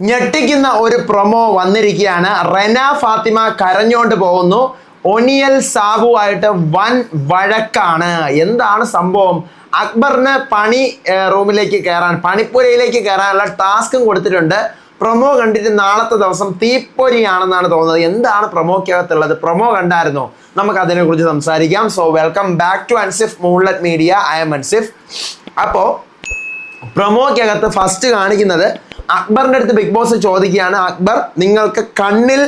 ഞെട്ടിക്കുന്ന ഒരു പ്രൊമോ വന്നിരിക്കുകയാണ്. റെന ഫാത്തിമ കരഞ്ഞോണ്ട് പോകുന്നു. ഒനിയൽ സാബുവായിട്ട് വൻ വഴക്കാണ്. എന്താണ് സംഭവം? അക്ബറിന് പണി റൂമിലേക്ക് കയറാൻ പണിപ്പുരയിലേക്ക് കയറാനുള്ള ടാസ്കും കൊടുത്തിട്ടുണ്ട്. പ്രൊമോ കണ്ടിട്ട് നാളത്തെ ദിവസം തീപ്പൊരിയാണെന്നാണ് തോന്നുന്നത്. എന്താണ് പ്രൊമോക്കകത്തുള്ളത് പ്രൊമോ കണ്ടായിരുന്നോ? നമുക്ക് അതിനെക്കുറിച്ച് സംസാരിക്കാം. So welcome back to Ansif moonlight media I am Ansif അപ്പോൾ പ്രൊമോക്കകത്ത് ഫസ്റ്റ് കാണിക്കുന്നത് അക്ബറിന്റെ അടുത്ത് ബിഗ് ബോസ് ചോദിക്കുകയാണ് അക്ബർ നിങ്ങൾക്ക് കണ്ണിൽ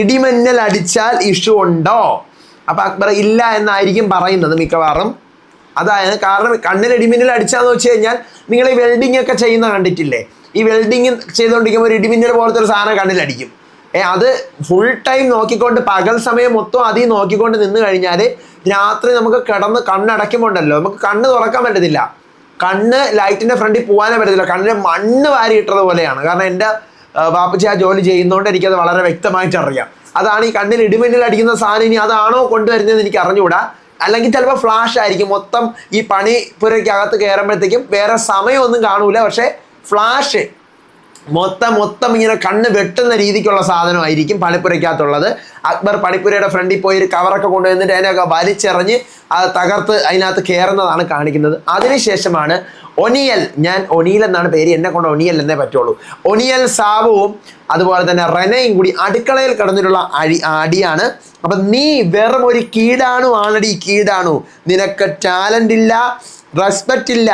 ഇടിമിന്നൽ അടിച്ചാൽ ഇഷ്യൂ ഉണ്ടോ? അപ്പൊ അക്ബർ ഇല്ല എന്നായിരിക്കും പറയുന്നത് മിക്കവാറും. അതായത് കാരണം കണ്ണിൽ ഇടിമിന്നൽ അടിച്ചാന്ന് വെച്ച് കഴിഞ്ഞാൽ നിങ്ങൾ ഈ വെൽഡിംഗ് ഒക്കെ ചെയ്യുന്ന കണ്ടിട്ടില്ലേ? ഈ വെൽഡിങ് ചെയ്തുകൊണ്ടിരിക്കുമ്പോൾ ഒരു ഇടിമിന്നൽ പോലത്തെ ഒരു സാധനം കണ്ണിലടിക്കും ഏ അത് ഫുൾ ടൈം നോക്കിക്കൊണ്ട് പകൽ സമയം മൊത്തം അതിൽ നോക്കിക്കൊണ്ട് നിന്ന് കഴിഞ്ഞാൽ രാത്രി നമുക്ക് കിടന്ന് കണ്ണടയ്ക്കുമ്പോണ്ടല്ലോ. നമുക്ക് കണ്ണ് തുറക്കാൻ പറ്റത്തില്ല. കണ്ണ് ലൈറ്റിന്റെ ഫ്രണ്ടിൽ പോകാനേ പറ്റത്തില്ല. കണ്ണിന് മണ്ണ് വാരി ഇട്ടത് പോലെയാണ്. കാരണം എന്റെ വാപ്പച്ചി ആ ജോലി ചെയ്യുന്നതുകൊണ്ട് എനിക്കത് വളരെ വ്യക്തമായിട്ട് അറിയാം. അതാണ് ഈ കണ്ണിൽ ഇടിമിന്നൽ അടിക്കുന്ന സാധനം ഇനി അതാണോ കൊണ്ടുവരുന്നതെന്ന് എനിക്ക് അറിഞ്ഞുകൂടാ. അല്ലെങ്കിൽ ചിലപ്പോൾ ഫ്ലാഷ് ആയിരിക്കും. മൊത്തം ഈ പണി പുരയ്ക്കകത്ത് കയറുമ്പോഴത്തേക്കും വേറെ സമയമൊന്നും കാണൂല. പക്ഷേ ഫ്ലാഷ് മൊത്തം മൊത്തം ഇങ്ങനെ കണ്ണ് വെട്ടുന്ന രീതിക്കുള്ള സാധനമായിരിക്കും പണിപ്പുരയ്ക്കകത്തുള്ളത്. അക്ബർ പണിപ്പുരയുടെ ഫ്രണ്ടിൽ പോയി ഒരു കവറൊക്കെ കൊണ്ടുവന്നിട്ട് അതിനൊക്കെ വലിച്ചെറിഞ്ഞ് അത് തകർത്ത് അതിനകത്ത് കയറുന്നതാണ് കാണിക്കുന്നത്. അതിനുശേഷമാണ് ഒനിയൽ ഞാൻ ഒനിയൽ എന്നാണ് പേര് എന്നെ കൊണ്ട് ഒനിയൽ എന്നേ പറ്റുള്ളൂ. ഒനിയൽ സാവുവും അതുപോലെ തന്നെ റെനയും കൂടി അടുക്കളയിൽ കിടന്നിട്ടുള്ള അടി അടിയാണ്. അപ്പൊ നീ വെറും ഒരു കീടാണു ആണടി കീടാണു നിനക്ക് ടാലന്റ് ഇല്ല റെസ്പെക്റ്റ് ഇല്ല.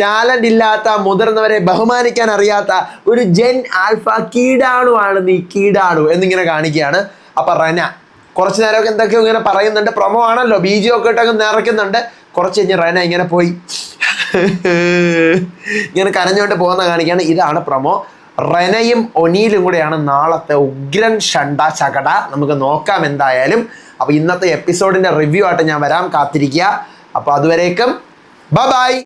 ടാലന്റ് ഇല്ലാത്ത മുതിർന്നവരെ ബഹുമാനിക്കാൻ അറിയാത്ത ഒരു ജെൻ ആൽഫ കീടാണു ആണ് നീ കീടാണു എന്നിങ്ങനെ കാണിക്കുകയാണ്. അപ്പൊ റന കുറച്ച് നേരമൊക്കെ എന്തൊക്കെയോ ഇങ്ങനെ പറയുന്നുണ്ട്. പ്രൊമോ ആണല്ലോ ബീജം ഒക്കെ ഇട്ടൊക്കെ നിറയ്ക്കുന്നുണ്ട്. കുറച്ച് കഴിഞ്ഞ് റന ഇങ്ങനെ പോയി. ഇങ്ങനെ കരഞ്ഞുകൊണ്ട് പോകുന്ന കാണിക്കുകയാണ് ഇതാണ് പ്രൊമോ റെനയും ഒനീലും കൂടെയാണ് നാളത്തെ ഉഗ്രൻ ഷണ്ട ചകട. നമുക്ക് നോക്കാം എന്തായാലും. അപ്പൊ ഇന്നത്തെ എപ്പിസോഡിന്റെ റിവ്യൂ ആയിട്ട് ഞാൻ വരാം. കാത്തിരിക്കുക. അപ്പൊ അതുവരേക്കും ബൈ